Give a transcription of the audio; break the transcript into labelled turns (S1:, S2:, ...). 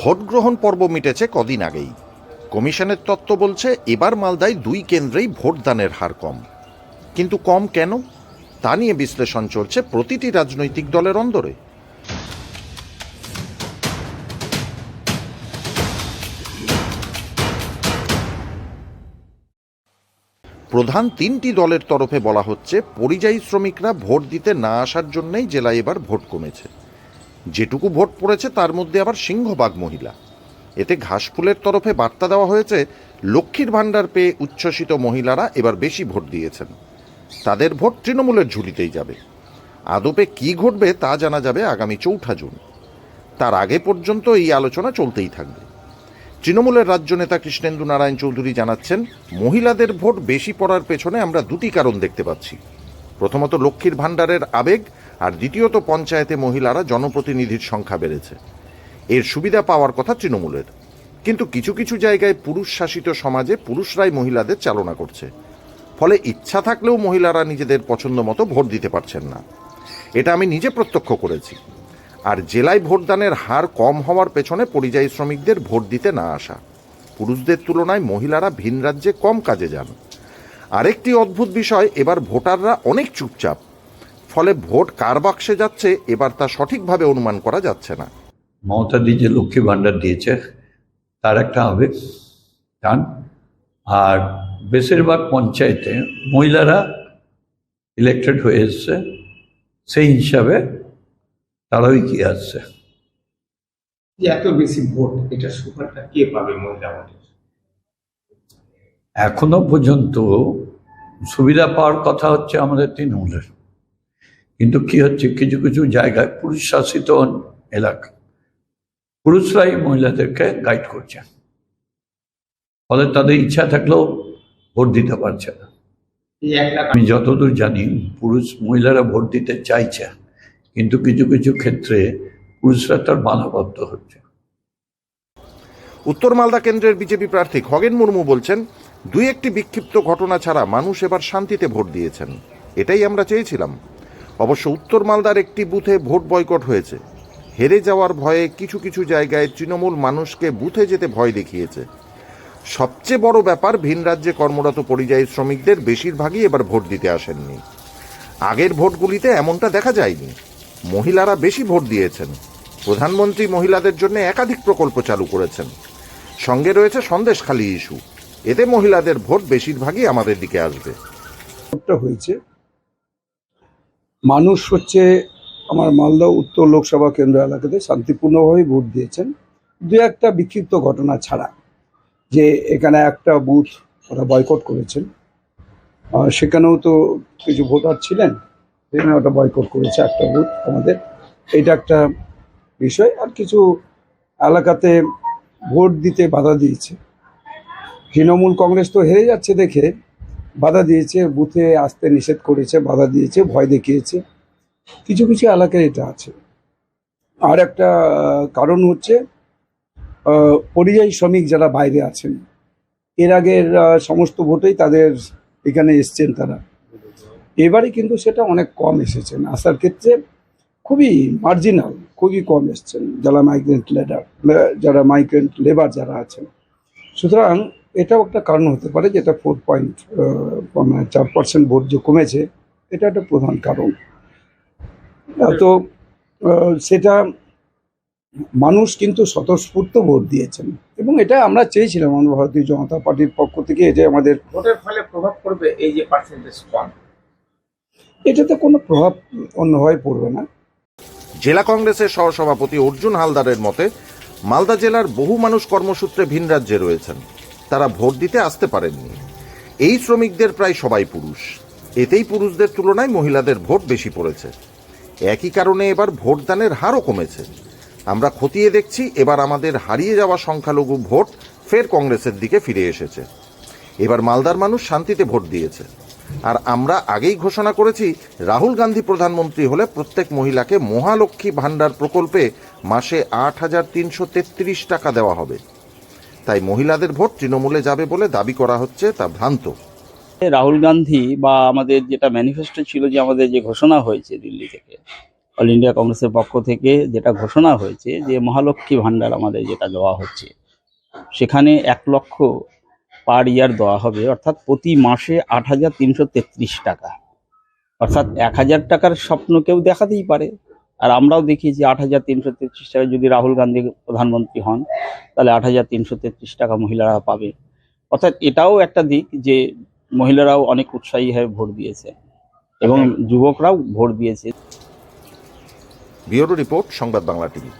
S1: Vote গ্রহণ পর্ব মিটেছে কদিন আগেই। কমিশনের তত্ত্ব বলছে, এবার মালদায় দুই কেন্দ্রেই ভোটদানের হার কম। কিন্তু কম কেন? তা নিয়ে বিশ্লেষণ চলছে প্রতিটি রাজনৈতিক দলের অন্দরে। প্রধান তিনটি দলের তরফে বলা হচ্ছে, পরিযায়ী শ্রমিকরা ভোট দিতে না আসার জন্যই জেলায় এবার ভোট কমেছে। যেটুকু ভোট পড়েছে তার মধ্যে আবার সিংহবাগ মহিলা। এতে ঘাসফুলের তরফে বার্তা দেওয়া হয়েছে, লক্ষ্মীর ভাণ্ডার পেয়ে উচ্ছ্বসিত মহিলারা এবার বেশি ভোট দিয়েছেন। তাদের ভোট তৃণমূলের ঝুলিতেই যাবে। আদপে কি ঘটবে তা জানা যাবে আগামী চৌঠা জুন। তার আগে পর্যন্ত এই আলোচনা চলতেই থাকবে। তৃণমূলের রাজ্য নেতা কৃষ্ণেন্দু নারায়ণ চৌধুরী জানাচ্ছেন, মহিলাদের ভোট বেশি পড়ার পেছনে আমরা দুটি কারণ দেখতে পাচ্ছি। প্রথমত লক্ষ্মীর ভাণ্ডারের আবেগ আর দ্বিতীয়ত পঞ্চায়েতে মহিলারা জনপ্রতিনিধির সংখ্যা বেড়েছে। এর সুবিধা পাওয়ার কথা তৃণমূলের। কিন্তু কিছু কিছু জায়গায় পুরুষ শাসিত সমাজে পুরুষরাই মহিলাদের চালনা করছে। ফলে ইচ্ছা থাকলেও মহিলারা নিজেদের পছন্দ মতো ভোট দিতে পারছেন না। এটা আমি নিজে প্রত্যক্ষ করেছি। আর জেলায় ভোটদানের হার কম হওয়ার পেছনে পরিযায়ী শ্রমিকদের ভোট দিতে না আসা। পুরুষদের তুলনায় মহিলারা ভিন রাজ্যে কম কাজে যান। আরেকটি অদ্ভুত বিষয়, এবার ভোটাররা অনেক চুপচাপ। ফলে ভোট কার বাক্সে যাচ্ছে এবার তা সঠিকভাবে অনুমান করা যাচ্ছে না।
S2: মমতাদি যে লক্ষ্মী ভাণ্ডার দিয়েছে তার একটা আবেগ টান আর বেশিরভাগ পঞ্চায়েতে মহিলারা ইলেক্টেড হয়ে এসছে সেই হিসাবে তারাও এগিয়ে আসছে।
S3: এত বেশি ভোট এটা সুফলটা কে পাবে মহিলা
S2: এখনও পর্যন্ত সুবিধা পাওয়ার কথা হচ্ছে আমাদের তৃণমূলের। কিন্তু কি হচ্ছে? কিছু কিছু জায়গায় পুরুষ শাসিত এলাকা। পুরুষরাই মহিলাদেরকে গাইড করছে। ফলে তাদের ইচ্ছা থাকলেও ভোট দিতে পারছে না। আমি যতদূর জানি পুরুষ মহিলারা ভোট দিতে চাইছে কিন্তু কিছু কিছু ক্ষেত্রে পুরুষরা তার বাধাপ্রাপ্ত হচ্ছে।
S1: উত্তর মালদা কেন্দ্রের বিজেপি প্রার্থী খগেন মুর্মু বলছেন দুই একটি বিক্ষিপ্ত ঘটনা ছাড়া মানুষ এবার শান্তিতে ভোট দিয়েছেন। এটাই আমরা চেয়েছিলাম। অবশ্য উত্তর মালদার একটি বুথে ভোট বয়কট হয়েছে। হেরে যাওয়ার ভয়ে কিছু কিছু জায়গায় তৃণমূল মানুষকে বুথে যেতে ভয় দেখিয়েছে। সবচেয়ে বড় ব্যাপার, ভিন রাজ্যে কর্মরত পরিযায়ী শ্রমিকদের বেশিরভাগই এবার ভোট দিতে আসেননি। আগের ভোটগুলিতে এমনটা দেখা যায়নি। মহিলারা বেশি ভোট দিয়েছেন। প্রধানমন্ত্রী মহিলাদের জন্য একাধিক প্রকল্প চালু করেছেন। সঙ্গে রয়েছে সন্দেশখালী ইস্যু। এতে মহিলাদের ভোট বেশিরভাগই আমাদের দিকে আসবে।
S4: হয়েছে। মানুষ হচ্ছে আমার মালদা উত্তর লোকসভা কেন্দ্র এলাকাতে শান্তিপূর্ণভাবে ভোট দিয়েছেন। দু একটা বিক্ষিপ্ত ঘটনা ছাড়া যে এখানে একটা বুথ ওরা বয়কট করেছেন। সেখানেও তো কিছু ভোটার ছিলেন, সেখানে ওটা বয়কট করেছে একটা বুথ আমাদের। এটা একটা বিষয়। আর কিছু এলাকাতে ভোট দিতে বাধা দিয়েছে। তৃণমূল কংগ্রেস তো হেরে যাচ্ছে দেখে বাধা দিয়েছে, বুথে আসতে নিষেধ করেছে, বাধা দিয়েছে, ভয় দেখিয়েছে। কিছু কিছু এলাকায় এটা আছে। আর একটা কারণ হচ্ছে পরিযায়ী শ্রমিক যারা বাইরে আছেন, এর আগের সমস্ত ভোটেই তাদের এখানে এসছেন তারা। এবারে কিন্তু সেটা অনেক কম এসেছেন আসার ক্ষেত্রে খুবই মার্জিনাল খুবই কম এসছেন যারা মাইগ্রেন্ট লেডার যারা মাইগ্রেন্ট লেবার যারা আছেন। সুতরাং এটাও একটা কারণ হতে পারে যেটা ফোর পয়েন্ট চার পার্সেন্ট ভোট যে কমেছে। এটা একটা প্রধান কারণ। তো সেটা মানুষ কিন্তু স্বতঃস্ফূর্ত ভোট দিয়েছেন। এবং এটা আমরা চেয়েছিলাম আমরা ভারতীয় জনতা পার্টির পক্ষ থেকে যে আমাদের
S3: ভোটের ফলে প্রভাব পড়বে এই যে পার্সেন্টেজ কম।
S4: এটাতে কোনো প্রভাব অন্যভাবে পড়বে না।
S1: জেলা কংগ্রেসের সহসভাপতি অর্জুন হালদারের মতে মালদা জেলার বহু মানুষ কর্মসূত্রে ভিন রাজ্যে রয়েছেন। তারা ভোট দিতে আসতে পারেননি। এই শ্রমিকদের প্রায় সবাই পুরুষ। এতেই পুরুষদের তুলনায় মহিলাদের ভোট বেশি পড়েছে। একই কারণে এবার ভোটদানের হারও কমেছে। আমরা খতিয়ে দেখছি, এবার আমাদের হারিয়ে যাওয়া সংখ্যালঘু ভোট ফের কংগ্রেসের দিকে ফিরে এসেছে। এবার মালদার মানুষ শান্তিতে ভোট দিয়েছে। আর আমরা আগেই ঘোষণা করেছি, রাহুল গান্ধী প্রধানমন্ত্রী হলে প্রত্যেক মহিলাকে মহালক্ষ্মী ভাণ্ডার প্রকল্পে মাসে আট হাজার তিনশো তেত্রিশ টাকা দেওয়া হবে। তাই মহিলাদের ভোট তৃণমূলে যাবে বলে দাবি করা হচ্ছে তা ভ্রান্ত।
S5: রাহুল গান্ধী বা আমাদের যেটা ম্যানিফেস্টো ছিল যে আমাদের যে ঘোষণা হয়েছে দিল্লি থেকে অল ইন্ডিয়া কংগ্রেসের পক্ষ থেকে যেটা ঘোষণা হয়েছে যে মহালক্ষ্মী ভাণ্ডার আমাদের যেটা দেওয়া হচ্ছে, সেখানে এক লক্ষ পার ইয়ার দেওয়া হবে, অর্থাৎ প্রতি মাসে আট হাজার তিনশো তেত্রিশ টাকা। অর্থাৎ এক হাজার টাকার স্বপ্ন কেউ দেখাতেই পারে। আর আমরাও দেখি যে আট হাজার তিনশো তেত্রিশ টাকা যদি রাহুল গান্ধী প্রধানমন্ত্রী হন, তাহলে আট হাজার তিনশো তেত্রিশ টাকা মহিলারা পাবে। অর্থাৎ এটাও একটা দিক যে মহিলারাও অনেক উৎসাহী হয়ে ভোট দিয়েছে এবং যুবকরাও ভোট দিয়েছে।
S1: Bureau report, Sangbad Bangla TV.